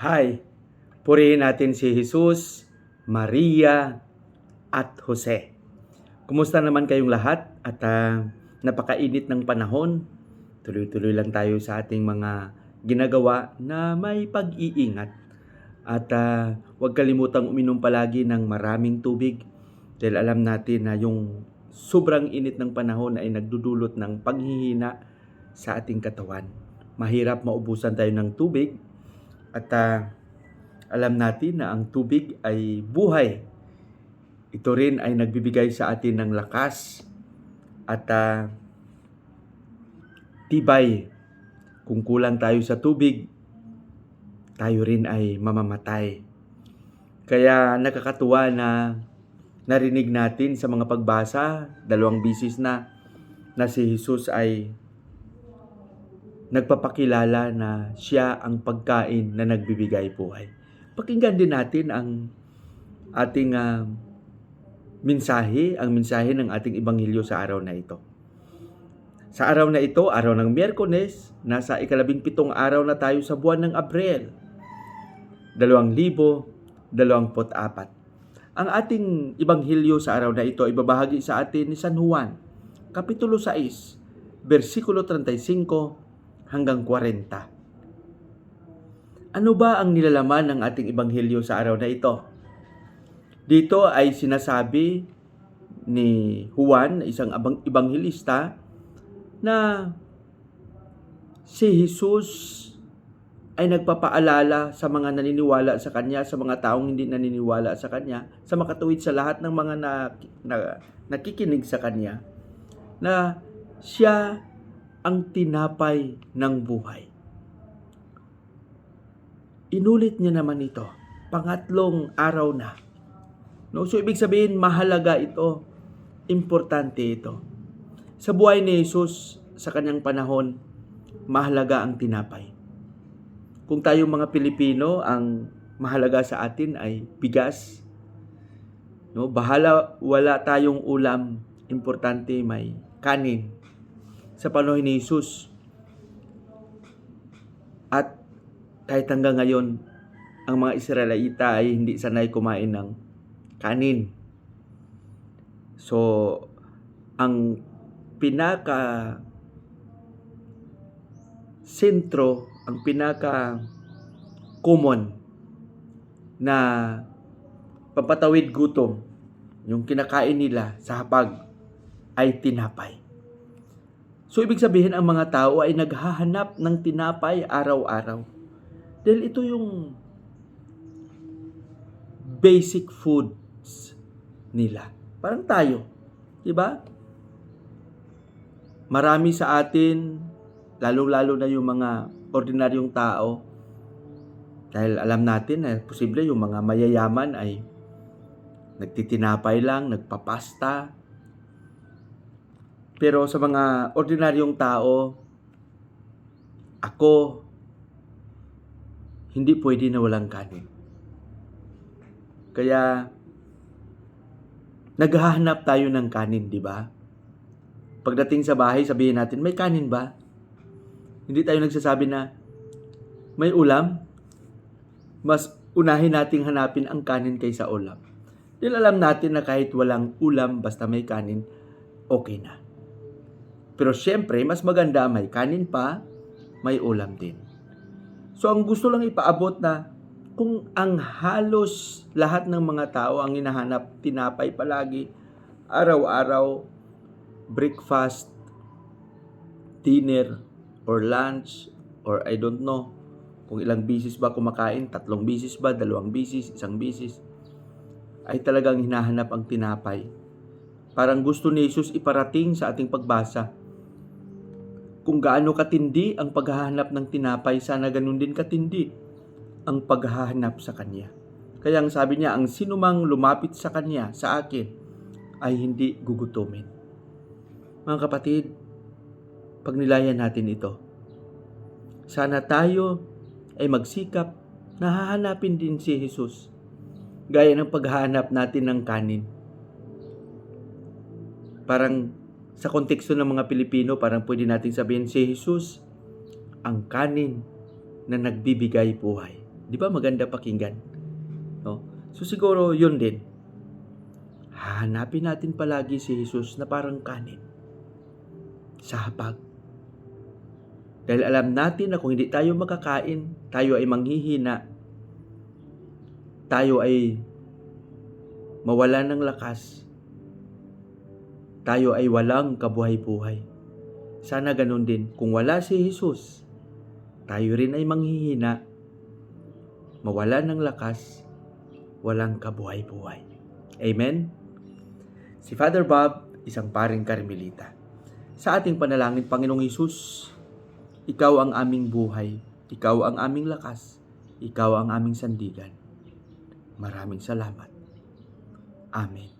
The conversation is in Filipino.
Hi, purihin natin si Jesus, Maria, at Jose. Kumusta naman kayong lahat? At ah, napakainit ng panahon. Tuloy-tuloy lang tayo sa ating mga ginagawa na may pag-iingat. At ah, huwag kalimutang uminom palagi ng maraming tubig dahil alam natin na yung sobrang init ng panahon ay nagdudulot ng paghihina sa ating katawan. Mahirap maubusan tayo ng tubig at ah, alam natin na ang tubig ay buhay. Ito rin ay nagbibigay sa atin ng lakas at ah, tibay. Kung kulang tayo sa tubig, tayo rin ay mamamatay. Kaya nakakatuwa na narinig natin sa mga pagbasa, dalawang bisis na, na si Jesus ay nagpapakilala na siya ang pagkain na nagbibigay buhay. Pakinggan din natin ang ating ah, mensahe, ang mensahe ng ating ebanghelyo sa araw na ito. Sa araw na ito, araw ng Miyerkules, nasa ikalabing pitong araw na tayo sa buwan ng Abril, 2024. Ang ating ebanghelyo sa araw na ito ay babahagi sa atin ni San Juan, Kapitulo 6, versikulo 35 hanggang 40. Ano ba ang nilalaman ng ating ebanghelyo sa araw na ito? Dito ay sinasabi ni Juan, isang abang ebanghelista, na si Jesus ay nagpapaalala sa mga naniniwala sa Kanya, sa mga taong hindi naniniwala sa Kanya, sa makatuwid sa lahat ng mga na, na, nakikinig sa Kanya, na siya ang tinapay ng buhay. Inulit niya naman ito. Pangatlong araw na. No? So, ibig sabihin, mahalaga ito. Importante ito. Sa buhay ni Jesus, sa kanyang panahon, mahalaga ang tinapay. Kung tayo mga Pilipino, ang mahalaga sa atin ay bigas. No, bahala wala tayong ulam, importante may kanin. Sa panahon ni Jesus. At kahit hanggang ngayon, ang mga Israelita ay hindi sanay kumain ng kanin. So, ang pinaka sentro, ang pinaka common na pampatawid gutom, yung kinakain nila sa hapag ay tinapay. So, ibig sabihin, ang mga tao ay naghahanap ng tinapay araw-araw. Dahil ito yung basic foods nila. Parang tayo. Di ba? Marami sa atin, lalo-lalo na yung mga ordinaryong tao, dahil alam natin na posible yung mga mayayaman ay nagtitinapay lang, nagpapasta. Pero sa mga ordinaryong tao, ako, hindi pwede na walang kanin. Kaya, naghahanap tayo ng kanin, di ba? Pagdating sa bahay, sabihin natin, may kanin ba? Hindi tayo nagsasabi na, may ulam? Mas unahin nating hanapin ang kanin kaysa ulam. Dahil alam natin na kahit walang ulam, basta may kanin, okay na. Pero syempre, mas maganda may kanin pa, may ulam din. So ang gusto lang ipaabot na kung ang halos lahat ng mga tao ang hinahanap tinapay palagi, araw-araw, breakfast, dinner, or lunch, or I don't know, kung ilang bisis ba kumakain, tatlong bisis ba, dalawang bisis, isang bisis, ay talagang hinahanap ang tinapay. Parang gusto ni Jesus iparating sa ating pagbasa kung gaano katindi ang paghahanap ng tinapay, sana ganun din katindi ang paghahanap sa Kanya. Kaya ang sabi niya, ang sinumang lumapit sa Kanya, sa akin, ay hindi gugutumin. Mga kapatid, pagnilayan natin ito. Sana tayo ay magsikap na hahanapin din si Jesus, gaya ng paghahanap natin ng kanin. Parang sa konteksto ng mga Pilipino, parang pwede nating sabihin si Jesus ang kanin na nagbibigay buhay. Di ba maganda pakinggan? No? So siguro yun din. Hahanapin natin palagi si Jesus na parang kanin sa. Dahil alam natin na kung hindi tayo makakain, tayo ay manghihina, tayo ay mawala ng lakas, tayo ay walang kabuhay-buhay. Sana ganun din, kung wala si Jesus, tayo rin ay manghihina, mawala ng lakas, walang kabuhay-buhay. Amen? Si Father Bob, isang paring karmelita. Sa ating panalangin, Panginoong Hesus, Ikaw ang aming buhay, Ikaw ang aming lakas, Ikaw ang aming sandigan. Maraming salamat. Amen.